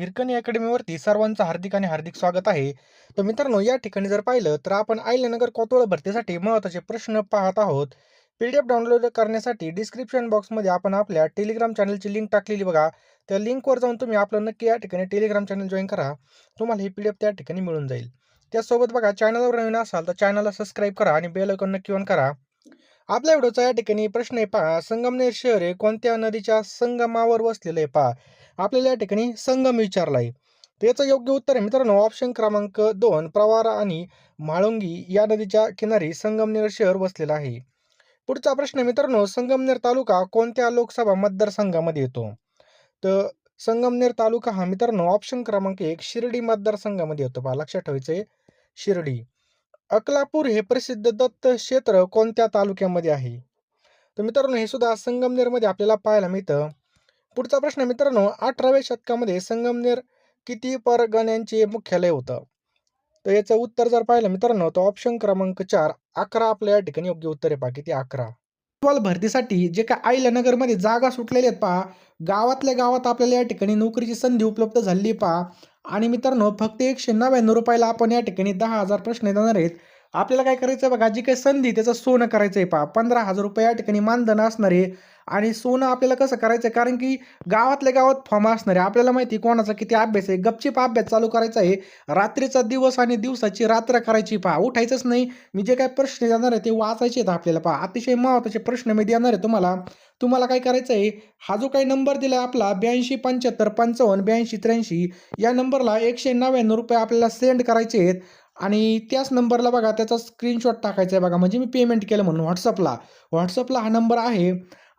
हिरकणी अकॅडमीवरती सर्वांचं हार्दिक आणि हार्दिक स्वागत आहे. तर मित्रांनो या ठिकाणी जर पाहिलं तर आपण आयल्यानगर कोतोळ भरतीसाठी महत्त्वाचे प्रश्न पाहत आहोत. पी डी एफ डाउनलोड करण्यासाठी डिस्क्रिप्शन बॉक्समध्ये आपण आपल्या टेलिग्राम चॅनलची लिंक टाकलेली बघा. त्या लिंकवर जाऊन तुम्ही आपलं नक्की या ठिकाणी टेलिग्राम चॅनल जॉईन करा. तुम्हाला ही पी डी एफ त्या ठिकाणी मिळून जाईल. त्यासोबत बघा चॅनलवर नवीन असाल तर चॅनलला सबस्क्राईब करा आणि बेल आयकॉन नक्की ऑन करा. आपल्या व्हिडिओचा या ठिकाणी प्रश्न आहे पहा. संगमनेर शहर हे कोणत्या नदीच्या संगमावर वसलेलं आहे पहा? आपल्याला या ठिकाणी संगम विचारला आहे त्याचं योग्य उत्तर आहे मित्रांनो ऑप्शन क्रमांक दोन प्रवारा आणि म्हाळुंगी या नदीच्या किनारी संगमनेर शहर वसलेलं आहे. पुढचा प्रश्न मित्रांनो संगमनेर तालुका कोणत्या लोकसभा मतदारसंघामध्ये येतो? तर संगमनेर तालुका हा मित्रांनो ऑप्शन क्रमांक एक शिर्डी मतदारसंघामध्ये येतो पहा. लक्षात ठेवायचं आहे शिर्डी. अकलापूर हे प्रसिद्ध दत्त क्षेत्र कोणत्या तालुक्यामध्ये आहे? तर मित्रांनो हे सुद्धा संगमनेरमध्ये आपल्याला पाहायला मिळतं. पुढचा प्रश्न मित्रांनो अठराव्या शतकामध्ये संगमनेर किती परगण्यांचे मुख्यालय होतं? तर याचं उत्तर जर पाहिलं मित्रांनो तर ऑप्शन क्रमांक चार अकरा आपल्या या ठिकाणी योग्य उत्तर आहे पहा किती? अकरा. फुटबॉल भरतीसाठी जे काय आयल्यानगरमध्ये जागा सुटलेल्या आहेत पहा. गावातल्या गावात आपल्याला या ठिकाणी नोकरीची संधी उपलब्ध झाली पहा. आणि मित्रांनो फक्त एकशे नव्याण्णव रुपयाला आपण या ठिकाणी दहा हजार प्रश्न देणार आहेत. आपल्याला काय करायचं बघा जी काही संधी त्याचं सोनं करायचं आहे पहा. पंधरा हजार रुपये या ठिकाणी मानधन असणार आहे. आणि सोनं आपल्याला कसं करायचं आहे? कारण की गावातल्या गावात फॉर्म असणार आहे. आपल्याला माहिती आहे कोणाचा किती अभ्यास आहे? गपचीप अभ्यास चालू करायचा आहे. रात्रीचा दिवस आणि दिवसाची रात्र करायची पहा. उठायचंच नाही. मी जे काय प्रश्न देणार आहे ते वाचायचे आहेत आपल्याला पहा. अतिशय महत्त्वाचे प्रश्न मी देणार आहे तुम्हाला. तुम्हाला काय करायचं आहे? हा जो काही नंबर दिला आहे आपला ब्याऐंशी पंच्याहत्तर पंचावन्न ब्याऐंशी त्र्याऐंशी या नंबरला एकशे नव्याण्णव रुपये आपल्याला सेंड करायचे आहेत. आणि त्याच नंबरला बघा त्याचा स्क्रीनशॉट टाकायचा आहे बघा. म्हणजे मी पेमेंट केलं म्हणून व्हॉट्सअपला व्हॉट्सअपला हा नंबर आहे.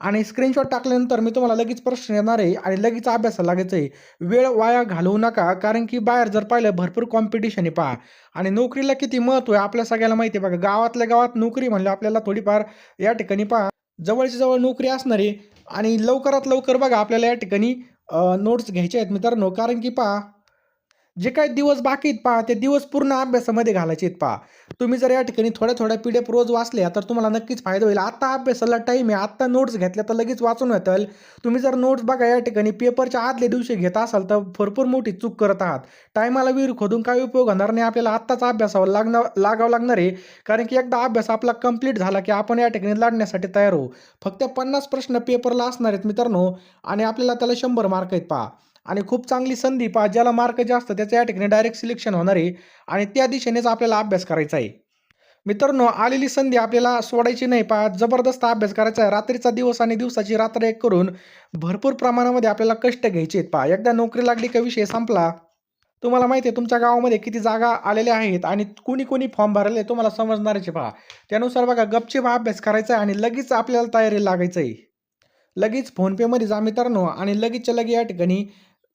आणि स्क्रीनशॉट टाकल्यानंतर मी तुम्हाला लगेच प्रश्न येणार आहे आणि लगेच अभ्यासाला लागायचं आहे. वेळ वाया घालवू नका कारण की बाहेर जर पाहिलं भरपूर कॉम्पिटिशन आहे पहा. आणि नोकरीला किती महत्त्व आहे आपल्या सगळ्याला माहिती आहे बघा. गावातल्या गावात नोकरी म्हणलं आपल्याला थोडीफार या ठिकाणी पहा. जवळची जवळ नोकरी असणार आहे आणि लवकरात लवकर बघा आपल्याला या ठिकाणी नोट्स घ्यायचे आहेत मित्रांनो. कारण की पहा जे काही दिवस बाकी आहेत पहा ते दिवस पूर्ण अभ्यासामध्ये घालायचे आहेत पहा. तुम्ही जर या ठिकाणी थोड्या थोड्या पी डी एफ रोज वाचल्या तर तुम्हाला नक्कीच फायदा होईल. आत्ता अभ्यासाला टाईम आहे आत्ता नोट्स घेतल्या तर लगेच वाचून येतील. तुम्ही जर नोट्स बघा या ठिकाणी पेपरच्या आदल्या दिवशी घेत असाल तर भरपूर मोठी चूक करत आहात. टायमाला विहीर खोदून काही उपयोग होणार नाही. आपल्याला आत्ताच अभ्यासावर लागणार लागावं लागणार आहे. कारण की एकदा अभ्यास आपला कंप्लीट झाला की आपण या ठिकाणी लढण्यासाठी तयार होऊ. फक्त पन्नास प्रश्न पेपरला असणार आहेत मित्रांनो आणि आपल्याला त्याला शंभर मार्क आहेत पहा. आणि खूप चांगली संधी पहा ज्याला मार्क जास्त त्याचं या ठिकाणी डायरेक्ट सिलेक्शन होणार आहे. आणि त्या दिशेनेच आपल्याला अभ्यास करायचा आहे. मित्रांनो आलेली संधी आपल्याला सोडायची नाही पहा जबरदस्त अभ्यास करायचा आहे. रात्रीचा दिवस आणि दिवसाची रात्र एक करून भरपूर प्रमाणामध्ये आपल्याला कष्ट घ्यायचे आहेत पहा. एकदा नोकरी लागली का विषय संपला. तुम्हाला माहिती आहे तुमच्या गावामध्ये किती जागा आलेल्या आहेत आणि कुणी कुणी फॉर्म भरले तुम्हाला समजणारच पहा. त्यानुसार बघा गपचेप अभ्यास करायचा आहे आणि लगेच आपल्याला तयारी लागायचं आहे. लगेच फोनपेमध्ये जा मित्रांनो आणि लगेचच्या लगे या ठिकाणी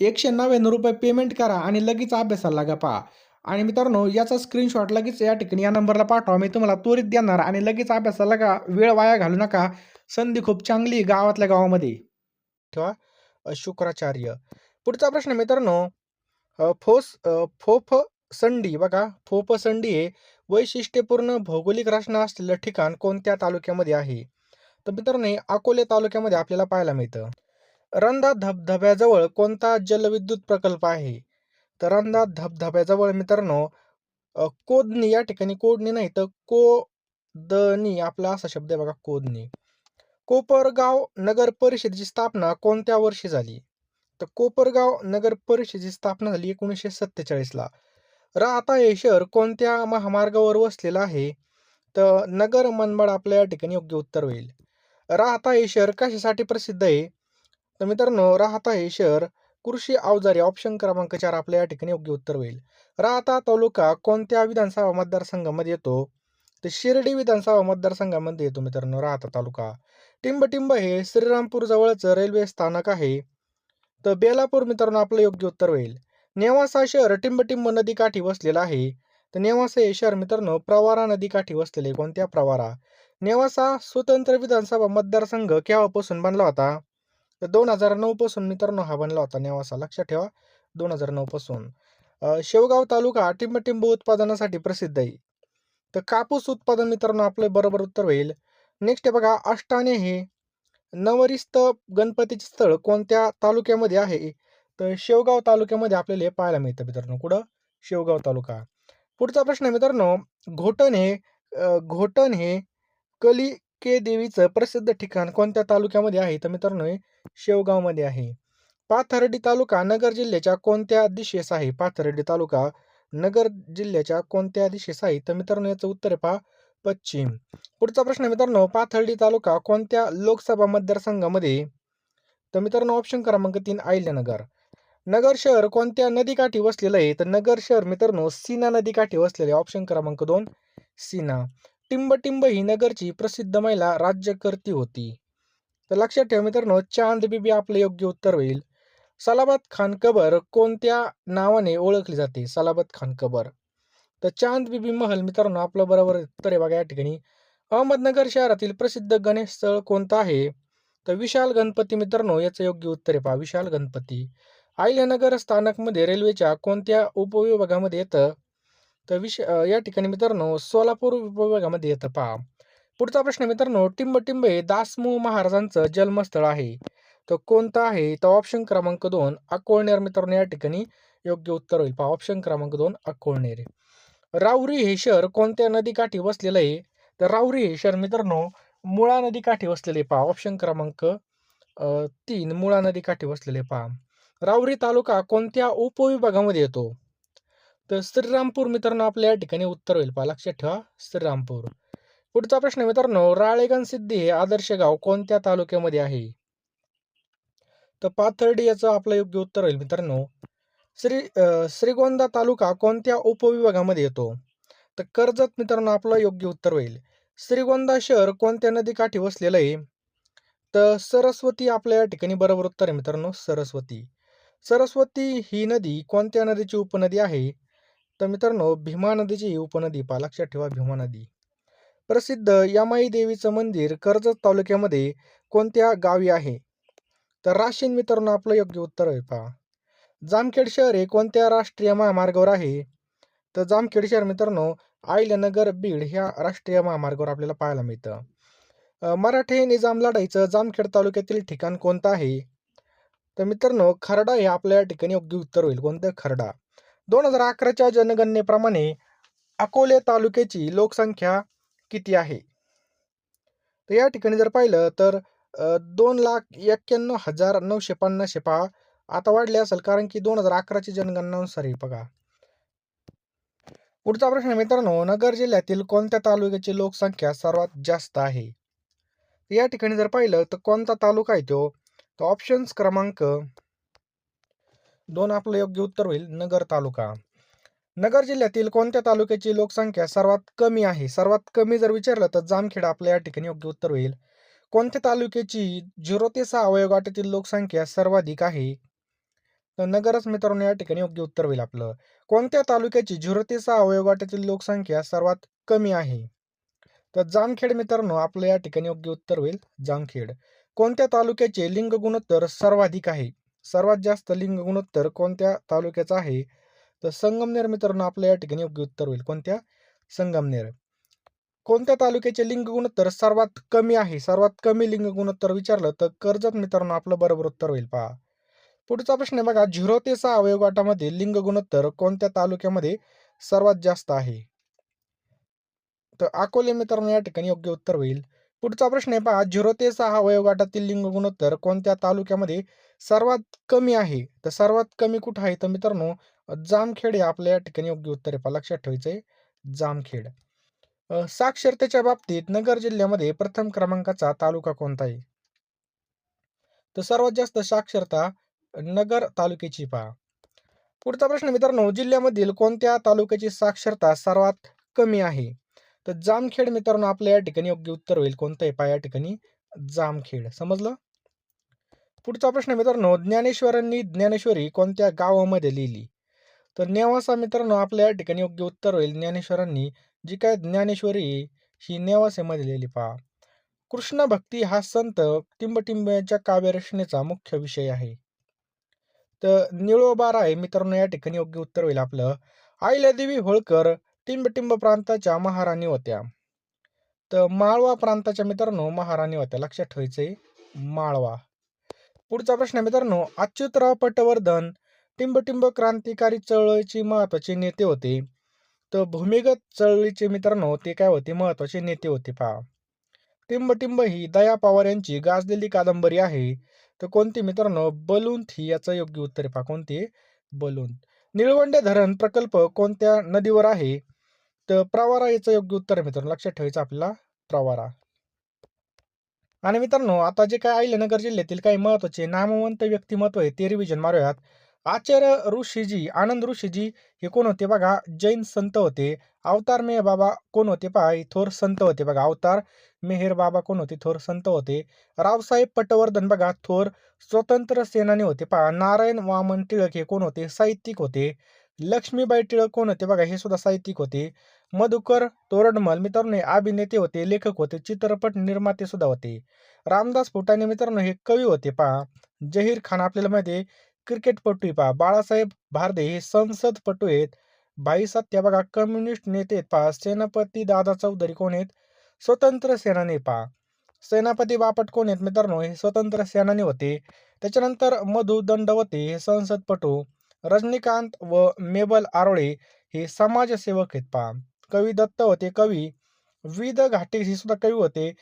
एकशे नव्याण्णव रुपये पेमेंट करा आणि लगेच अभ्यासाला लागा पहा. आणि मित्रांनो याचा स्क्रीनशॉट लगेच या ठिकाणी या नंबरला पाठवा. मी तुम्हाला त्वरित देणार आणि लगेच अभ्यासाला लागा. वेळ वाया घालू नका. संधी खूप चांगली गावातल्या गावामध्ये. ठेवा. शुक्राचार्य. पुढचा प्रश्न मित्रांनो. फोस फोफ संडी. बघा फोफ संडी हे वैशिष्ट्यपूर्ण भौगोलिक रचना असलेलं ठिकाण कोणत्या तालुक्यामध्ये आहे? तर मित्रांनो अकोले तालुक्यामध्ये आपल्याला पाहायला मिळतं. रंधा धबधब्याजवळ कोणता जलविद्युत प्रकल्प आहे? तर रंधा धबधब्याजवळ मित्रांनो कोदनी या ठिकाणी कोदणी नाही तर कोदनी आपला असा शब्द आहे बघा कोदनी कोपरगाव नगर परिषदेची स्थापना कोणत्या वर्षी झाली? तर कोपरगाव नगर परिषदेची स्थापना झाली एकोणीसशे सत्तेचाळीसला राहता हे शहर कोणत्या महामार्गावर वसलेलं आहे? तर नगर मनमाड आपल्या या ठिकाणी योग्य उत्तर होईल. राहता हे शहर कशासाठी प्रसिद्ध आहे? तर मित्रांनो राहता हे शहर. कृषी अवजारे ऑप्शन क्रमांक चार आपल्या या ठिकाणी योग्य उत्तर होईल. राहता तालुका कोणत्या विधानसभा मतदारसंघामध्ये येतो? तर शिर्डी विधानसभा मतदारसंघामध्ये येतो मित्रांनो राहता तालुका. टिंबटिंब हे श्रीरामपूर जवळचं रेल्वे स्थानक आहे. तर बेलापूर मित्रांनो आपलं योग्य उत्तर होईल. नेवासा शहर टिंबटिंब नदीकाठी वसलेलं आहे. तर नेवासा हे शहर मित्रांनो प्रवारा नदीकाठी वसलेले कोणत्या प्रवारा? नेवासा स्वतंत्र विधानसभा मतदारसंघ केव्हापासून बनला होता? तर दोन हजार नऊपासून मित्रांनो हा बनला होता. नेवासा. लक्षात ठेवा दोन हजार नऊपासून शेवगाव तालुका टिंबटिंब उत्पादनासाठी प्रसिद्ध आहे. तर कापूस उत्पादन मित्रांनो आपलं बरोबर उत्तर होईल. नेक्स्ट आहे बघा अष्टाने हे नवरिस्त गणपतीचे स्थळ कोणत्या तालुक्यामध्ये आहे? तर शेवगाव तालुक्यामध्ये आपल्याला हे पाहायला मिळतं मित्रांनो. कुठं? शेवगाव तालुका. पुढचा प्रश्न आहे मित्रांनो घोटण हे घोटण हे कली के देवीचं प्रसिद्ध ठिकाण कोणत्या तालुक्यामध्ये आहे? तर मित्रांनो शेवगावमध्ये आहे. पाथर्डी तालुका नगर जिल्ह्याच्या कोणत्या दिशेस आहे? पाथर्डी तालुका नगर जिल्ह्याच्या कोणत्या दिशेस आहे? तर मित्रांनो याचं उत्तर आहे पहा पश्चिम. पुढचा प्रश्न मित्रांनो पाथर्डी तालुका कोणत्या लोकसभा मतदारसंघामध्ये तर मित्रांनो ऑप्शन क्रमांक तीन आयल्यानगर नगर शहर कोणत्या नदीकाठी वसलेलं आहे? तर नगर शहर मित्रांनो सीना नदीकाठी वसलेले ऑप्शन क्रमांक दोन सीना. टिंबटिंब ही नगरची प्रसिद्ध महिला राज्यकर्ती होती. तर लक्षात ठेवा मित्रांनो चांद बिबी आपलं योग्य उत्तर होईल. सलाबत खान कबर कोणत्या नावाने ओळखली जाते? सलाबत खान कबर. तर चांद बिबी महल मित्रांनो आपलं बरोबर उत्तर आहे बघा या ठिकाणी. अहमदनगर शहरातील प्रसिद्ध गणेश स्थळ कोणतं आहे? तर विशाल गणपती मित्रांनो याचं योग्य उत्तर आहे पहा विशाल गणपती. अहिल्यानगर स्थानकमध्ये रेल्वेच्या कोणत्या उपविभागामध्ये येतं? तर विषय या ठिकाणी मित्रांनो सोलापूर उपविभागामध्ये येतं पहा. पुढचा प्रश्न मित्रांनो टिंब टिंब हे दासमू महाराजांचं जन्मस्थळ आहे. तर कोणतं आहे? तर ऑप्शन क्रमांक दोन अकोळनेर मित्रांनो या ठिकाणी योग्य उत्तर होईल. पहा ऑप्शन क्रमांक दोन अकोळनेर. राऊरी हे शहर कोणत्या नदीकाठी वसलेलं आहे? तर राऊरी हे शहर मित्रांनो मुळा नदीकाठी वसलेले पहा ऑप्शन क्रमांक तीन मुळा नदीकाठी वसलेले पहा. राऊरी तालुका कोणत्या उपविभागामध्ये येतो? तर श्रीरामपूर मित्रांनो आपल्या या ठिकाणी उत्तर होईल. पहा लक्षात ठेवा श्रीरामपूर. पुढचा प्रश्न मित्रांनो राळेगण सिद्धी हे आदर्श गाव कोणत्या तालुक्यामध्ये आहे? तर पाथर्डी याचं आपलं योग्य उत्तर होईल मित्रांनो. श्री श्रीगोंदा तालुका कोणत्या उपविभागामध्ये येतो? तर कर्जत मित्रांनो आपलं योग्य उत्तर होईल. श्रीगोंदा शहर कोणत्या नदीकाठी वसलेलं आहे? तर सरस्वती आपल्या या ठिकाणी बरोबर उत्तर आहे मित्रांनो सरस्वती. सरस्वती ही नदी कोणत्या नदीची उपनदी आहे? तर मित्रांनो भीमा नदीची उपनदी पहा लक्षात ठेवा भीमा नदी. प्रसिद्ध यामाई देवीचं मंदिर कर्जत तालुक्यामध्ये कोणत्या गावी आहे? तर राशीन मित्रांनो आपलं योग्य उत्तर आहे पहा. जामखेड शहर हे कोणत्या राष्ट्रीय महामार्गावर आहे? तर जामखेड शहर मित्रांनो आयलनगर बीड ह्या राष्ट्रीय महामार्गावर आपल्याला पाहायला मिळतं. मराठे निजाम लढाईचं जामखेड तालुक्यातील ठिकाण कोणतं आहे? तर मित्रांनो खरडा हे आपल्या या ठिकाणी योग्य उत्तर होईल. कोणतं? खरडा. दोन हजार अकराच्या जनगणनेप्रमाणे अकोले तालुक्याची लोकसंख्या किती आहे? तर या ठिकाणी जर पाहिलं तर दोन लाख एक्क्याण्णव हजार नऊशे पन्नासशे पहा. आता वाढले असेल कारण की दोन हजार अकराची जनगणनानुसार आहे बघा. पुढचा प्रश्न मित्रांनो नगर जिल्ह्यातील कोणत्या तालुक्याची लोकसंख्या सर्वात जास्त आहे? या ठिकाणी जर पाहिलं तर कोणता तालुका आहे तो? तर ऑप्शन्स क्रमांक दोन आपलं योग्य उत्तर होईल नगर तालुका. नगर जिल्ह्यातील कोणत्या तालुक्याची लोकसंख्या सर्वात कमी आहे? सर्वात कमी जर विचारलं तर जामखेड आपल्या या ठिकाणी योग्य उत्तर होईल. कोणत्या तालुक्याची झिरो ते सहा वयोगटातील लोकसंख्या सर्वाधिक आहे? तर नगरच मित्रांनो या ठिकाणी योग्य उत्तर होईल आपलं. कोणत्या तालुक्याची झिरो ते सहा वयोगटातील लोकसंख्या सर्वात कमी आहे? तर जामखेड मित्रांनो आपलं या ठिकाणी योग्य उत्तर होईल जामखेड. कोणत्या तालुक्याचे लिंग गुणोत्तर सर्वाधिक आहे? सर्वात जास्त लिंग गुणोत्तर कोणत्या तालुक्याचं आहे? तर संगमनेर मित्रांनो आपलं या ठिकाणी योग्य उत्तर होईल. कोणत्या? संगमनेर कोणत्या तालुक्याचे लिंग गुणोत्तर सर्वात कमी आहे? सर्वात कमी लिंग गुणोत्तर विचारलं तर कर्जत मित्रांनो आपलं बरोबर उत्तर होईल. पहा. पुढचा प्रश्न आहे बघा. झिरो ते सहा वयोगटामध्ये लिंग गुणोत्तर कोणत्या तालुक्यामध्ये सर्वात जास्त आहे? तर अकोले मित्रांनो या ठिकाणी योग्य उत्तर होईल. पुढचा प्रश्न आहे पहा झिरो ते सहा वयोगटातील लिंग गुणोत्तर कोणत्या तालुक्यामध्ये सर्वात कमी आहे? तर सर्वात कमी कुठं आहे? तर मित्रांनो जामखेड हे आपल्या या ठिकाणी योग्य उत्तर आहे पहा लक्षात ठेवायचं आहे. जामखेड. साक्षरतेच्या बाबतीत नगर जिल्ह्यामध्ये प्रथम क्रमांकाचा तालुका कोणता आहे? तर सर्वात जास्त साक्षरता नगर तालुक्याची पहा. पुढचा प्रश्न मित्रांनो जिल्ह्यामधील कोणत्या तालुक्याची साक्षरता सर्वात कमी आहे? तर जामखेड मित्रांनो आपल्या या ठिकाणी योग्य उत्तर होईल. कोणतं आहे पहा या ठिकाणी जामखेड. समजलं? पुढचा प्रश्न मित्रांनो ज्ञानेश्वरांनी ज्ञानेश्वरी कोणत्या गावामध्ये लिहिली? तर नेवासा मित्रांनो आपल्या या ठिकाणी योग्य उत्तर होईल. ज्ञानेश्वरांनी जी काय ज्ञानेश्वरी ही नेवासेमध्ये लिहिली पहा. कृष्ण भक्ती हा संत टिंबटिंब्याच्या काव्यरचनेचा मुख्य विषय आहे. तर निळोबार आहे मित्रांनो या ठिकाणी योग्य उत्तर होईल आपलं. आहिल्यादेवी होळकर टिंबटिंब प्रांताच्या महाराणी होत्या. तर माळवा प्रांताच्या मित्रांनो महाराणी होत्या. लक्षात ठेवायचे माळवा. पुढचा प्रश्न मित्रांनो अच्युतराव पटवर्धन टिंबटिंब क्रांतिकारी चळवळीचे महत्त्वाचे नेते होते. तर भूमिगत चळवळीचे मित्रांनो ते काय होते? महत्त्वाचे नेते होते पहा. टिंबटिंब ही दया पवार यांची गाजलेली कादंबरी आहे. तर कोणती मित्रांनो? बलून ही याचं योग्य उत्तर आहे पहा. कोणती? बलून निळवंडे धरण प्रकल्प कोणत्या नदीवर आहे? तर प्रवारा याचं योग्य उत्तर आहे मित्रांनो. लक्षात ठेवायचं आपल्याला प्रवारा. आणि मित्रांनो आता जे काय अहिल्यानगर जिल्ह्यातील काही महत्त्वाचे नामवंत व्यक्तिमत्व आहे ते रिव्हिजन मारूयात. आचार्य ऋषीजी आनंद ऋषीजी हे कोण होते बघा? जैन संत होते. अवतार मेहर बाबा कोण होते? पहा हे थोर संत होते बघा. अवतार मेहेर बाबा कोण होते? थोर संत होते. रावसाहेब पटवर्धन बघा थोर स्वतंत्र सेनानी होते. पहा नारायण वामन टिळक हे कोण होते? साहित्यिक होते. लक्ष्मीबाई टिळक कोण होते? बघा हे सुद्धा साहित्यिक होते. मधुकर तोरडमल मित्रांनो हे अभिनेते होते लेखक होते चित्रपट निर्माते सुद्धा होते. रामदास फुटाणे मित्रांनो हे कवी होते पहा. जहीर खान आपल्याला माहिती आहे क्रिकेटपटू पहा. बाळासाहेब भारदे हे संसदपटू आहेत. भाई सत्या बघा कम्युनिस्ट नेते आहेत पहा. सेनापती दादा चौधरी कोण आहेत? स्वतंत्र सेनानी पहा. सेनापती बापट कोण आहेत? मित्रांनो हे स्वतंत्र सेनानी होते. त्याच्यानंतर मधु दंडवते हे संसदपटू. रजनीकांत व मेबल आरोळे हे समाजसेवक आहेत पहा. कवी दत्त होते कवी विद घाटे हे सुद्धा कवी होते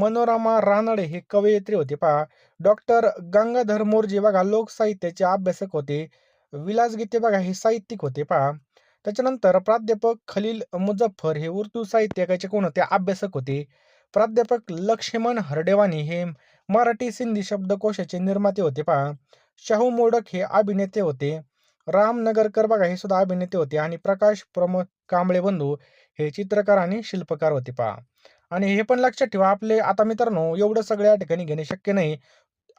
मनोरमा रानडे हे कवयित्री होते पहा. डॉक्टर गंगाधर मोरजी बघा लोकसाहित्याचे अभ्यासक होते विलास गीते बघा हे साहित्यिक होते पहा. त्याच्यानंतर प्राध्यापक खलील मुझफ्फर हे उर्दू साहित्याचे कोण होते अभ्यासक होते. प्राध्यापक लक्ष्मण हरडेवानी हे मराठी सिंधी शब्दकोशाचे निर्माते होते पहा. शाहू मोडक हे अभिनेते होते. राम नगरकर बघा हे सुद्धा अभिनेते होते आणि प्रकाश प्रमोद कांबळे बंधू हे चित्रकार आणि शिल्पकार होते पहा. आणि हे पण लक्षात ठेवा आपले आता मित्रांनो एवढं सगळ्या ठिकाणी घेणे शक्य नाही.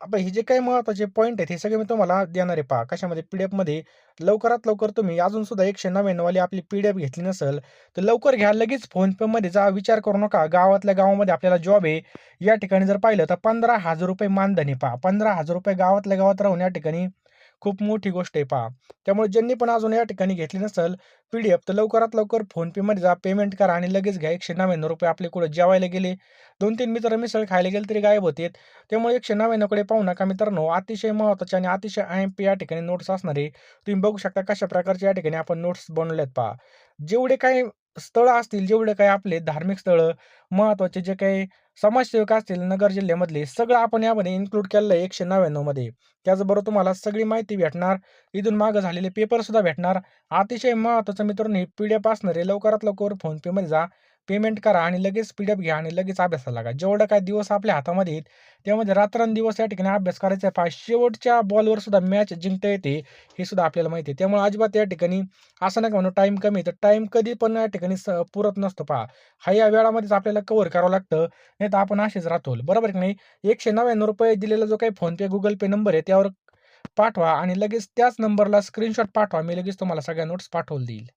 आपण हे जे काही महत्त्वाचे पॉईंट आहेत हे सगळे मी तुम्हाला देणार आहे पहा. कशामध्ये? पी डी एफमध्ये लवकरात लवकर तुम्ही अजून सुद्धा एकशे नव्याण्णववाली आपली पी डी एफ घेतली नसेल तर लवकर घ्या. लगेच फोनपेमध्ये जा. विचार करू नका. गावातल्या गावामध्ये आपल्याला जॉब आहे. या ठिकाणी जर पाहिलं तर पंधरा हजार रुपये मानधनी पहा. पंधरा हजार रुपये गावातल्या गावात राहून या ठिकाणी खूप मोठी गोष्ट आहे पहा. त्यामुळे ज्यांनी पण अजून या ठिकाणी घेतली नसेल पी डी एफ तर लवकरात लवकर फोनपेमध्ये जा पेमेंट करा आणि लगेच घ्या. एकशे नव्याण्णव रुपये आपले कुठं जेवायला गेले. दोन तीन मित्र मिसळ खायला गेले तरी गायब होते त्यामुळे एकशे नव्याण्णवकडे पाहू नका मित्रांनो. अतिशय महत्त्वाचे आणि अतिशय आय एम पी या ठिकाणी नोट्स असणारे तुम्ही बघू शकता कशा प्रकारचे या ठिकाणी आपण नोट्स बनवल्यात पहा. जेवढे काही स्थळं असतील जेवढे काही आपले धार्मिक स्थळं महत्त्वाचे जे काही समाजसेवक असतील नगर जिल्ह्यामधले सगळं आपण यामध्ये इन्क्लूड केलेलं आहे एकशे नव्याण्णवमध्ये त्याचबरोबर तुम्हाला सगळी माहिती भेटणार इथून मागं झालेले पेपरसुद्धा भेटणार. अतिशय महत्त्वाचं मित्रांनो हे पी डी एफ असणार आहे लवकरात लवकर फोनपेमध्ये जा. पेमेंट करा आणि लगेच पी डी एफ घ्या आणि लगेच अभ्यासाला लागा. जेवढं काय दिवस आपल्या हातामध्ये आहेत त्यामध्ये रात्रंदिवस या ठिकाणी अभ्यास करायचा आहे. पहा शेवटच्या बॉलवर सुद्धा मॅच जिंकता येते हे सुद्धा आपल्याला माहिती आहे. त्यामुळे अजिबात या ठिकाणी असं नका म्हणून टाईम कमी तर टाईम कधी पण या ठिकाणी स पुरत नसतो. पहा हा या वेळामध्येच आपल्याला कव्हर करावं लागतं. नाही तर आपण असेच राहतो बरोबर की नाही? एकशे नव्याण्णव रुपये दिलेला जो काही फोनपे गुगल पे नंबर आहे त्यावर पाठवा आणि लगेच त्याच नंबरला स्क्रीनशॉट पाठवा. मी लगेच तुम्हाला सगळ्या नोट्स पाठवून देईल.